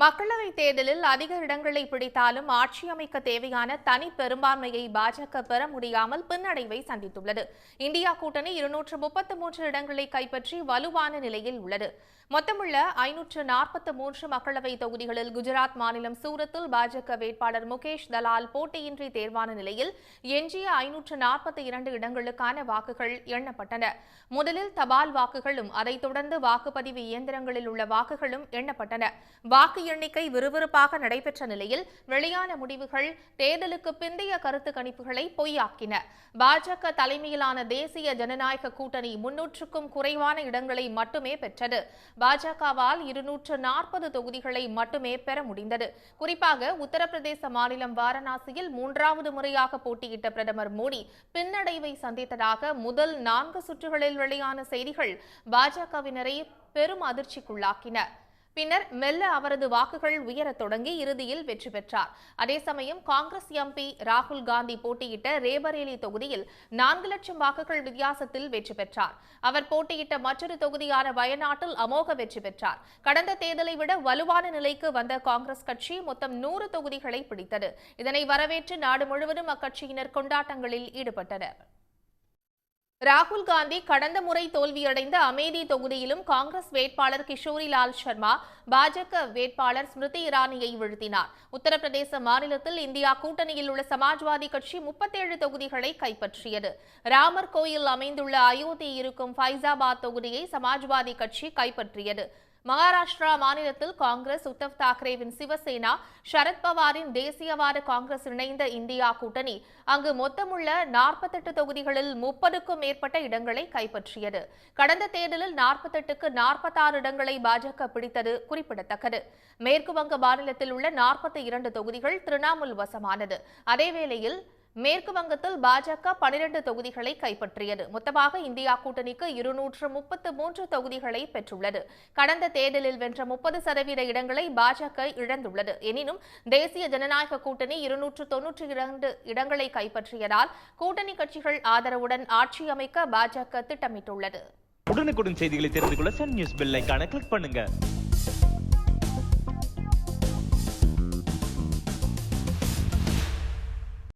மக்களவைத் தேர்தலில் அதிக இடங்களை பிடித்தாலும் ஆட்சி அமைக்க தேவையான தனி பெரும்பான்மையை பாஜக பெற முடியாமல் பின்னடைவை சந்தித்துள்ளது. இந்தியா கூட்டணி இருநூற்று முப்பத்து மூன்று இடங்களை கைப்பற்றி வலுவான நிலையில் உள்ளது. மொத்தமுள்ள ஐநூற்று நாற்பத்து மூன்று மக்களவை தொகுதிகளில் குஜராத் மாநிலம் சூரத்தில் பாஜக வேட்பாளர் முகேஷ் தலால் போட்டியின்றி தேர்வான நிலையில் எஞ்சிய ஐநூற்று நாற்பத்தி இரண்டு இடங்களுக்கான வாக்குகள் எண்ணப்பட்டன. முதலில் தபால் வாக்குகளும் அதைத் தொடர்ந்து வாக்குப்பதிவு இயந்திரங்களில் உள்ள வாக்குகளும் எண்ணப்பட்டன. வாக்கு எண்ணிக்கை விறுவிறுப்பாக நடைபெற்ற நிலையில் வெளியான முடிவுகள் தேர்தலுக்கு பிந்தைய கருத்து கணிப்புகளை பொய்யாக்கின. பாஜக தலைமையிலான தேசிய ஜனநாயக கூட்டணி முன்னூற்றுக்கும் குறைவான இடங்களை மட்டுமே பெற்றது. பாஜகவால் இருநூற்று நாற்பது தொகுதிகளை மட்டுமே பெற முடிந்தது. குறிப்பாக உத்தரப்பிரதேச மாநிலம் வாரணாசியில் மூன்றாவது முறையாக போட்டியிட்ட பிரதமர் மோடி பின்னடைவை சந்தித்ததாக முதல் நான்கு சுற்றுகளில் வெளியான செய்திகள் பாஜகவினரை பெரும் அதிர்ச்சிக்குள்ளாக்கின. பின்னர் மெல்ல அவரது வாக்குகள் உயரத் தொடங்கி இறுதியில் வெற்றி பெற்றார். அதே சமயம் காங்கிரஸ் எம்பி ராகுல் காந்தி போட்டியிட்ட ரேபரேலி தொகுதியில் நான்கு லட்சம் வாக்குகள் வித்தியாசத்தில் வெற்றி பெற்றார். அவர் போட்டியிட்ட மற்றொரு தொகுதியான வயநாட்டில் அமோக வெற்றி பெற்றார். கடந்த தேர்தலை விட வலுவான நிலைக்கு வந்த காங்கிரஸ் கட்சி மொத்தம் நூறு தொகுதிகளை பிடித்தது. இதனை வரவேற்று நாடு முழுவதும் அக்கட்சியினர் கொண்டாட்டங்களில் ஈடுபட்டனர். ராகுல் காந்தி கடந்த முறை தோல்வியடைந்த அமேதி தொகுதியிலும் காங்கிரஸ் வேட்பாளர் கிஷோரிலால் சர்மா பாஜக வேட்பாளர் ஸ்மிருதி இரானியை வீழ்த்தினார். உத்தரப்பிரதேச மாநிலத்தில் இந்தியா கூட்டணியில் உள்ள சமாஜ்வாதி கட்சி முப்பத்தேழு தொகுதிகளை கைப்பற்றியது. ராமர் கோயில் அமைந்துள்ள அயோத்தி இருக்கும் ஃபைசாபாத் தொகுதியை சமாஜ்வாதி கட்சி கைப்பற்றியது. மகாராஷ்டிரா மாநிலத்தில் காங்கிரஸ் உத்தவ் தாக்கரேவின் சிவசேனா சரத்பவாரின் தேசியவாத காங்கிரஸ் இணைந்த இந்தியா கூட்டணி. அங்கு மொத்தமுள்ள நாற்பத்தெட்டு தொகுதிகளில் முப்பதுக்கும் மேற்பட்ட இடங்களை கைப்பற்றியது. கடந்த தேர்தலில் நாற்பத்தெட்டுக்கு நாற்பத்தாறு இடங்களை பாஜக பிடித்தது குறிப்பிடத்தக்கது. மேற்கு வங்க மாநிலத்தில் உள்ள நாற்பத்தி இரண்டு தொகுதிகள் திரிணாமுல் வசமானது. அதேவேளையில் மேற்கு வங்கத்தில் பாஜக பனிரெண்டு தொகுதிகளை கைப்பற்றியது. மொத்தமாக இந்தியா கூட்டணிக்கு இருநூற்று முப்பத்து மூன்று தொகுதிகளை பெற்றுள்ளது. கடந்த தேர்தலில் வென்ற முப்பது சதவீத இடங்களை பாஜக இழந்துள்ளது. எனினும் தேசிய ஜனநாயக கூட்டணி இருநூற்று தொன்னூற்றி இரண்டு இடங்களை கைப்பற்றியதால் கூட்டணி கட்சிகள் ஆதரவுடன் ஆட்சி அமைக்க பாஜக திட்டமிட்டுள்ளது. உடனுக்குடன் செய்திகளை தெரிந்து கொள்ள சன் நியூஸ் பெல் கிளிக் பண்ணுங்க.